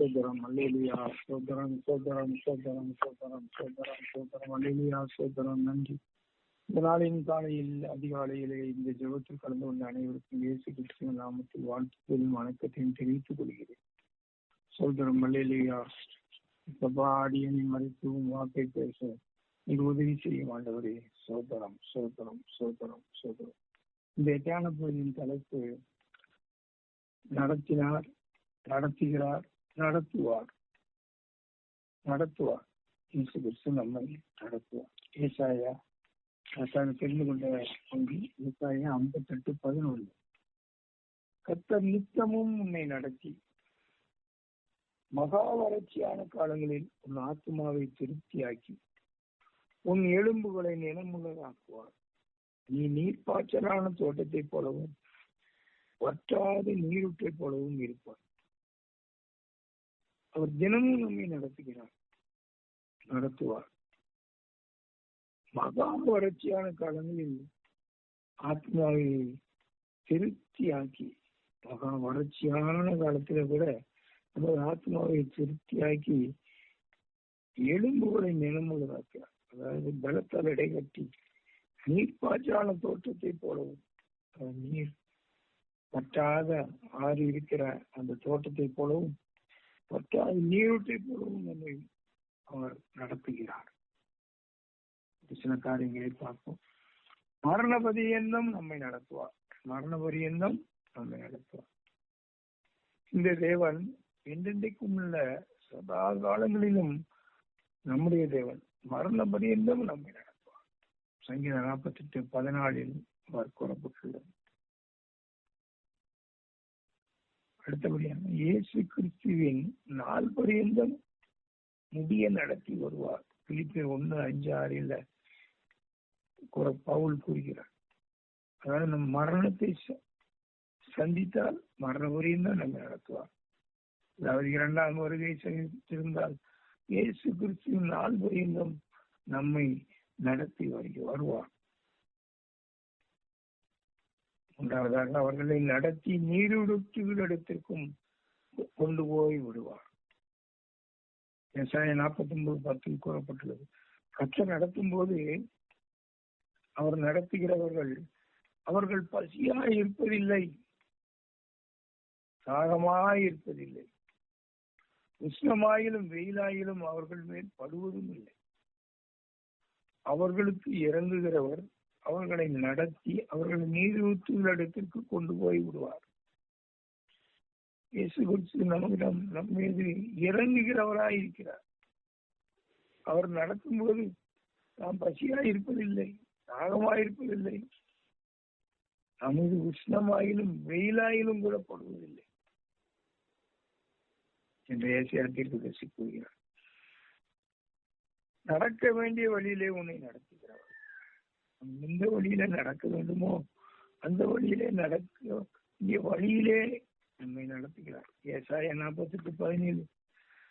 சோதரம் அல்லேலியா. சோதரம் சோதரம் சோதரம் சோதரம் சோதரம் சோதரம் அல்லேலியா. சோதரம் நன்றி. இந்த நாளின் காலையில் அதிகாலையிலே இந்த ஜெபத்தில் கலந்து கொண்ட அனைவருக்கும் இயேசு கிறிஸ்துவ நாமத்தில் வாழ்த்துக்களையும் வணக்கத்தையும் தெரிவித்துக் கொள்கிறேன். சோதரம் அல்லேலியா. பாடியனை மறைத்தும் வாக்கை பேச நீங்க உதவி செய்யும் ஆண்டவரே. சோதரம் சோதரம் சோதரம் சோதரம். இந்த எட்டான பகுதியின் தலைப்பு நடத்தினார் நடத்துகிறார் நடத்துவார். நடத்துவார். இயேசு கிறிஸ்து நம்மை நடத்துவார். ஏசாயா கர்த்தாவை தெரிந்து கொண்ட ஏசாயா ஐம்பத்தெட்டு பதினொன்று. கர்த்தர் நித்தமும் உன்னை நடத்தி. மகா வறட்சியான காலங்களில் உன் ஆத்மாவை திருப்தியாக்கி. உன் எலும்புகளை நிலமுள்ளதாக்குவார். நீ நீர்ப்பாய்ச்சலான தோட்டத்தைப் போலவும் வற்றாத நீருற்றைப் போலவும் இருப்பார் அவர் தினமும் நம்மை நடத்துகிறார் நடத்துவார். மகா வறட்சியான காலங்களில் ஆத்மாவை திருப்தியாக்கி மகா வறட்சியான காலத்துல கூட நமது ஆத்மாவை திருப்தியாக்கி எலும்புகளை நிலமுள்ளதாக்கிறார் அதாவது பலத்தால் இடைகட்டி நீர்ப்பாய்ச்சலான தோட்டத்தை போலவும் நீர் பற்றாத ஆறு இருக்கிற அந்த தோட்டத்தை போலவும் பத்தாவது நீரூற்றை பூர்வம் நம்மை அவர் நடத்துகிறார். சில காரியங்களை பார்ப்போம். மரண பரியந்தம் நம்மை நடத்துவார். மரண பரியந்தம் நம்மை நடத்துவார். இந்த தேவன் என்றென்றைக்கும் உள்ள சதா காலங்களிலும் நம்முடைய தேவன் மரண பரியந்தம் நம்மை நடத்துவார். சங்கீத நாற்பத்தி எட்டு பதினாலில் அவர் கூறப்பட்டுள்ளது. அடுத்தபடியாக இயேசு கிறிஸ்துவின் நாள் பரியந்தம் முடிய நடத்தி வருவார். பிலிப்பியர் ஒன்று அஞ்சு ஆறில் பவுல் கூறுகிறார். அதாவது நம் மரணத்தை சந்தித்தால் மரண பரியந்தம் நம்ம நடத்துவார். அதாவது இரண்டாம் வருகை சந்தித்திருந்தால் இயேசு கிறிஸ்துவின் நாள் பரியந்தம் நம்மை நடத்தி வருகி வருவார். உண்டாவதாக அவர்களை நடத்தி நீருடுத்துகளிடத்திற்கும் கொண்டு போய் விடுவார். விவசாயம் நாற்பத்தி ஒன்பது பத்தில் கூறப்பட்டுள்ளது. கற்ற நடத்தும் போது அவர் நடத்துகிறவர்கள் அவர்கள் பசியாய் இருப்பதில்லை. தாகமாய் இருப்பதில்லை. உஷ்ணமாயிலும் வெயிலாயிலும் அவர்கள் மேல் படுவதும் இல்லை. அவர்களுக்கு இறங்குகிறவர் அவர்களை நடத்தி அவர்களை இடத்திற்கு கொண்டு போய் விடுவார். இயேசு குறித்து நம்மிடம் நம் மீது இறங்குகிறவராய் இருக்கிறார். அவர் நடத்தும் போது நாம் பசியாய் இருப்பதில்லை தாகமாய் இருப்பதில்லை நமது உஷ்ணமாயிலும் வெயிலாயிலும் கூட படுவதில்லை என்று ஏசியாத்திற்கு தசி கூறுகிறார். நடக்க வேண்டிய வழியிலே உன்னை நடத்துகிறவர். எந்த வழியில நடக்க வேண்டுமோ? அந்த வழியிலே நடக்க வழியிலே நம்மை நடத்துகிறார். ஏசாய நாற்பத்தெட்டு பதினேழு.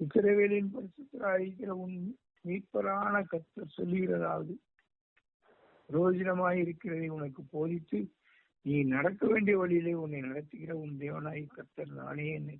இத்திரவேலின் பரிசுத்தராயிருக்கிற உன் மீட்பரான கத்தர் சொல்லுகிறதாவது பிரயோஜனமாய் இருக்கிறதை உனக்கு போதித்து நீ நடக்க வேண்டிய வழியிலே உன்னை நடத்துகிற உன் தேவனாய் கத்தர் நானே என்ன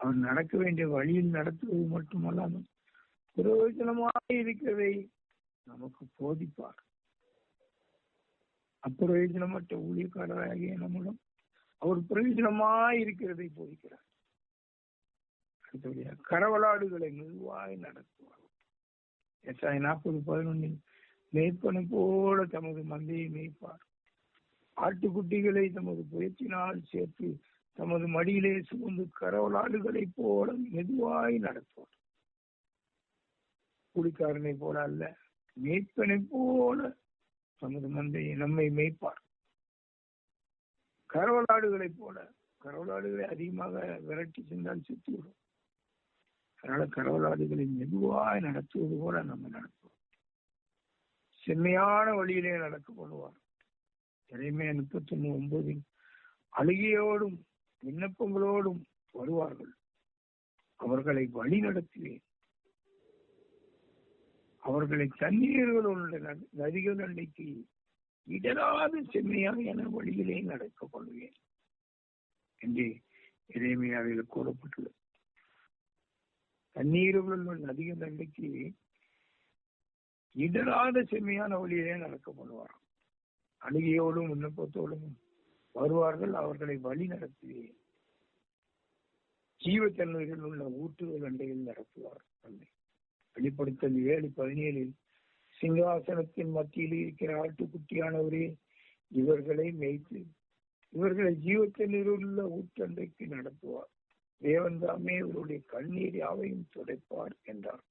அவர் நடக்க வேண்டிய வழியில் நடத்துவது மட்டுமல்லாமல் பிரயோஜனமாக இருக்கிறதை நமக்கு போதிப்பார். அப்பிரயோஜனமற்ற ஊழியக்காரராகிய நம்மிடம் அவர் பிரயோஜனமாய் இருக்கிறதை போதிக்கிறார். அடுத்தபடியாக கரவலாடுகளை மெதுவாய் நடத்துவார். எஸ்ஐ நாற்பது பதினொன்னில் மேய்ப்பனை போல தமது மந்தையை மேய்ப்பார். ஆட்டுக்குட்டிகளை தமது புயத்தினால் சேர்த்து தமது மடியிலே சுமந்து கரவலாடுகளை போல மெதுவாய் நடத்துவார். குடிக்காரனை போல அல்ல மேய்ப்பனை போல தமது மந்தையை நம்மை மேய்ப்பார். கரவலாடுகளைப் போல கரவலாடுகளை அதிகமாக விரட்டி சென்றால் சுத்திவிடும். அதனால கரவலாடுகளை மெதுவாய் நடத்துவது போல நம்ம நடத்துவோம். செம்மையான வழியிலே நடக்கப்படுவார் பண்ணுவார் இறைமைய முப்பத்தி ஒண்ணு ஒன்பதில் அழுகையோடும் விண்ணப்பங்களோடும் வருவார்கள். அவர்களை வழி நடத்துவேன் அவர்களை தண்ணீர்களுடைய நதிகள் அன்னைக்கு இடராது செம்மையாக என வழியிலே நடக்கப்படுவேன் என்று இறைமையாவில் கூறப்பட்டுள்ளது. தண்ணீர்களுடன் நதிகள் அன்னைக்கு இடராத செம்மையான வழியிலே நடக்க பண்ணுவாராம். அழுகையோடும் விண்ணப்பத்தோடும் வருவார்கள். அவர்களை வழி நடத்துவேன் ஜீவத்தன்மைகள் உள்ள ஊற்றுகள் அண்டையில் நடத்துவார் தந்தை வெளிப்படுத்தல் ஏழு பதினேழில் சிங்காசனத்தின் மத்தியில் இருக்கிற ஆட்டுக்குட்டியானவரே இவர்களை மேய்த்து இவர்களை ஜீவத்தில் உள்ள ஊற்றண்டைக்கு நடத்துவார். தேவன் தாமே இவருடைய கண்ணீர் யாவையும் துடைப்பார் என்றார்.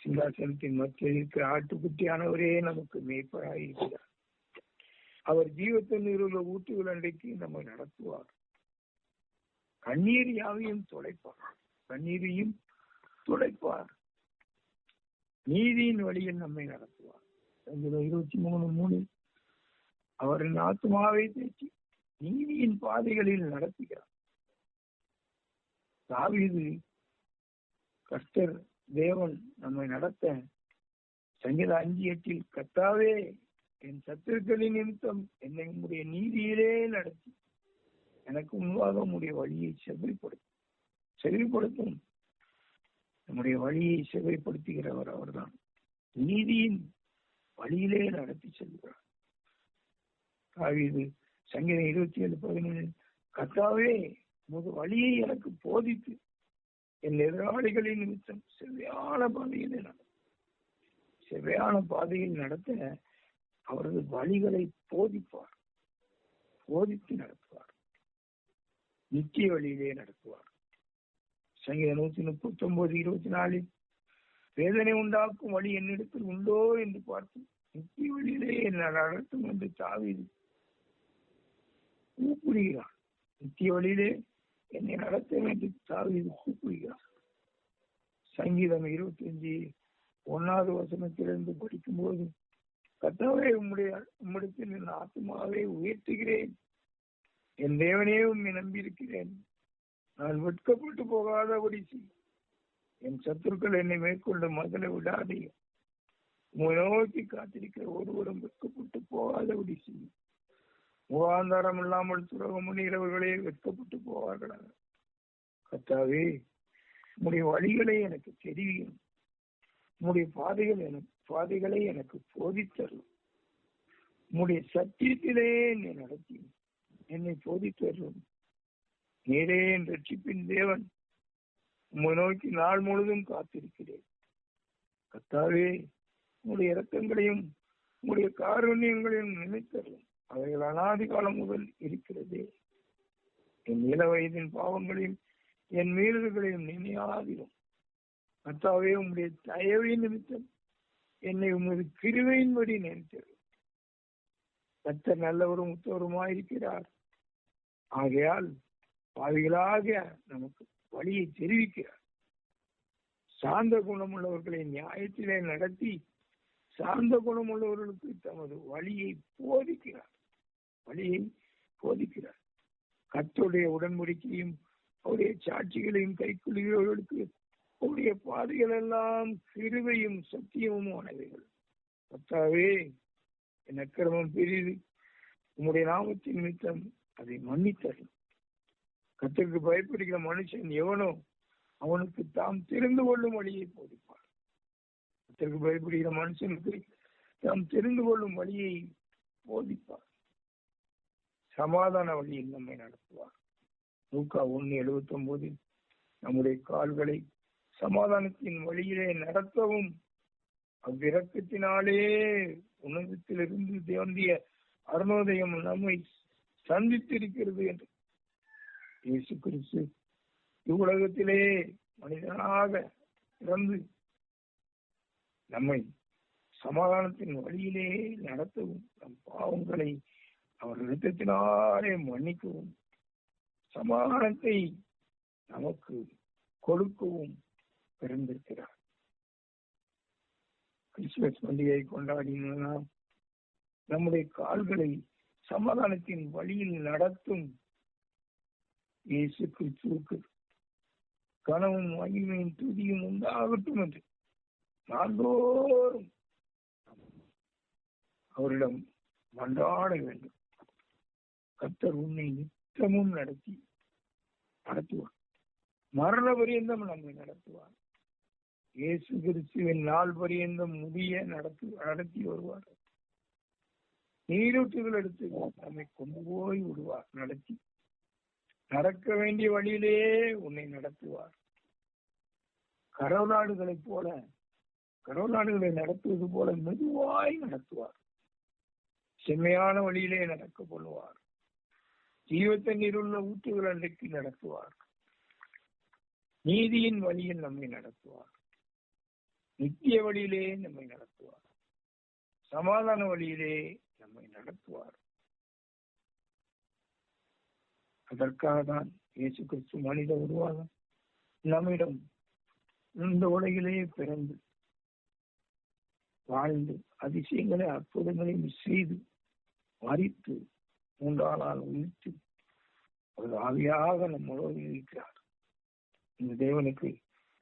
சிங்காசனத்தின் மத்தியில் இருக்கிற ஆட்டுக்குட்டியானவரே நமக்கு மேய்ப்பராயிருக்கிறார் அவர் ஜீவத்தில் உள்ள ஊட்டுகள் அண்டைக்கு நம்மை நடத்துவார். கண்ணீர் யாவையும் துடைப்பார். கண்ணீரையும் துடைப்பார். நீதியின் வழியில் நம்மை நடத்துவார். இருபத்தி மூணு மூணில் அவரின் ஆத்மாவை தேற்றி நீதியின் பாதைகளில் நடத்துகிறார். தாவீது கர்த்தர் தேவன் நம்மை நடத்த சங்கீத அஞ்சு எட்டில் கத்தாவே என் சத்துருக்களின் நிமித்தம் என்னை உங்களுடைய நீதியிலே நடத்தி. எனக்கு முன்பாக உங்களுடைய வழியை செவிப்படுத்தும் செவிப்படுத்தும் நம்முடைய வழியை செவைப்படுத்துகிறவர் அவர்தான். நீதியின் வழியிலே நடத்தி செல்கிறார். காவிது சங்கீதம் இருபத்தி ஏழு பதினேழு கத்தாவே உமது வழியை எனக்கு போதித்து என் எதிராளிகளின் நிமித்தம் செவ்வையான பாதையில் செவ்வையான பாதையில் நடத்த அவரது வழிகளை போதிப்பார். போதித்து நடத்துவார். நித்திய வழியிலே நடத்துவார். சங்கீத நூத்தி முப்பத்தி ஒன்பது இருபத்தி நாலில் வேதனை உண்டாக்கும் வழி என்னிடத்தில் உண்டோ? என்று பார்த்து முக்கிய வழியிலே என்ன நடத்தும் என்று தாவீது கூப்பிடுகிறான். நித்திய வழியிலே என்னை நடத்த வேண்டும் தாவீது கூப்பிடுகிறான். சங்கீதம் இருபத்தி அஞ்சு ஒன்னாவது வசனத்திலிருந்து படிக்கும் போது கத்தாவே உம்முடைய உம்மிடத்தில் என் ஆத்மாவை உயர்த்துகிறேன். என் தேவனே உண்மை நம்பியிருக்கிறேன். நான் வெட்கப்பட்டு போகாதபடி என் சத்துருக்கள் என்னை மேற்கொண்டு மகளை விடாதே நோக்கி காத்திருக்கிற ஒருவரும் வெட்கப்பட்டு போகாதபடி செய்யும் முகாந்தாரம் இல்லாமல் துறகம் முன்னேறவர்களே வெட்கப்பட்டு போவார்களாக கத்தாவே உடைய வழிகளை எனக்கு தெரியும் உடைய பாதைகள் எனக்கு பாதைகளை எனக்கு போதித்தரும் உங்களுடைய சத்தியத்திலே என்னை நடத்தி என்னை போதித்தரும் நீரே என் ரட்சிப்பின் தேவன் உம்மை நோக்கி நாள் முழுதும் காத்திருக்கிறேன். கத்தாவே உங்களுடைய இரக்கங்களையும் உங்களுடைய காரண்யங்களையும் நினைத்தரும் அவைகள் அனாதி காலம் முதல் இருக்கிறதே. என் இள வயதின் பாவங்களையும் என் மீறல்களையும் நினையாதிரும். கத்தாவே உங்களுடைய தயவை நிமித்தம் என்னை உமது கிருவையின்படி நினைத்தரும் கத்தர் நல்லவரும் உத்தவருமாயிருக்கிறார். ஆகையால் பாவிகளாக நமக்கு வழியை தெரிவிக்கிறார். சார்ந்த குணமுள்ளவர்களை நியாயத்திலே நடத்தி சார்ந்த குணமுள்ளவர்களுக்கு தமது வழியை போதிக்கிறார். வழியை போதிக்கிறார். கத்தோடைய உடன்படிக்கையும் அவருடைய சாட்சிகளையும் கைக்கொள்கிறவர்களுக்கு அவருடைய பாதைகள் எல்லாம் கிருவையும் சத்தியமும் ஆனவைகள். கத்தாவே என் அக்கிரமம் பெரிது. உம்முடைய நாமத்தின் நிமித்தம் அதை மன்னித்தரும் கத்திற்கு பயப்படுகிற மனுஷன் எவனோ அவனுக்கு தாம் தெரிந்து கொள்ளும் வழியை போதிப்பார். கத்திற்கு பயப்படுகிற மனுஷனுக்கு தாம் தெரிந்து கொள்ளும் வழியை போதிப்பார். சமாதான வழியில் நம்மை நடத்துவார். நூக்கா ஒன்னு எழுபத்தி ஒன்பதில் நம்முடைய கால்களை சமாதானத்தின் வழியிலே நடத்தவும் அவ்விறக்கத்தினாலே உணவத்திலிருந்து தேவந்திய அருணோதயம் நம்மை சந்தித்திருக்கிறது என்று இயேசு கிறிஸ்து இவ்வுலகத்திலே மனிதனாக பிறந்து நம்மை சமாதானத்தின் வழியிலே நடத்தவும் நம் பாவங்களை அவர் நிறுத்தத்தினாலே மன்னிக்கவும் சமாதானத்தை நமக்கு கொடுக்கவும் பிறந்திருக்கிறார். கிறிஸ்துமஸ் பண்டிகையை கொண்டாடினா நம்முடைய கால்களை சமாதானத்தின் வழியில் நடத்தும் இயேசு கிறிஸ்துவுக்கு கனவும் மகிமையும் துதியும் உண்டாகட்டும் என்று நாள்தோறும் அவரிடம் மன்றாட வேண்டும். கத்தர் உன்னை நித்தமும் நடத்தி நடத்துவார். மரண பரியந்தம் நம்மை நடத்துவார். இயேசு கிறிஸ்துவின் நாள் பரியந்தம் முடிய நடத்து நடத்தி வருவார். நீரூற்றுகள் எடுத்து நம்மை கொண்டு போய் விடுவார். நடத்தி நடக்க வேண்டிய வழியிலே உன்னை நடத்துவார். கடவுளாடுகளைப் போல கடவுளாடுகளை நடத்துவது போல மெதுவாய் நடத்துவார். செம்மையான வழியிலே நடக்க கொள்வார் ஜீவத்தண்ணீர் உள்ள ஊற்றுகள் அன்றைக்கு நடத்துவார். நீதியின் வழியில் நம்மை நடத்துவார். நித்திய வழியிலே நம்மை நடத்துவார். சமாதான வழியிலே நம்மை நடத்துவார். அதற்காக தான் இயேசு கிறிஸ்து மனித உருவாக நம்மிடம் இந்த உலகிலேயே பிறந்து வாழ்ந்து அதிசயங்களை அற்புதங்களையும் செய்து மறித்து மூன்றாம் நாள் உயிர்த்து ஒரு ஆவியாக நம்மளோடு இருக்கிறார். இந்த தேவனுக்கு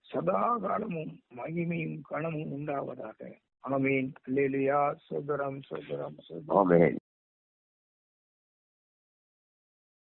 சதா காலமும் மகிமையும் கணமும் உண்டாவதாக. ஆமேன். அல்லேலூயா. சோதரம் சோதரம் சோதரம்.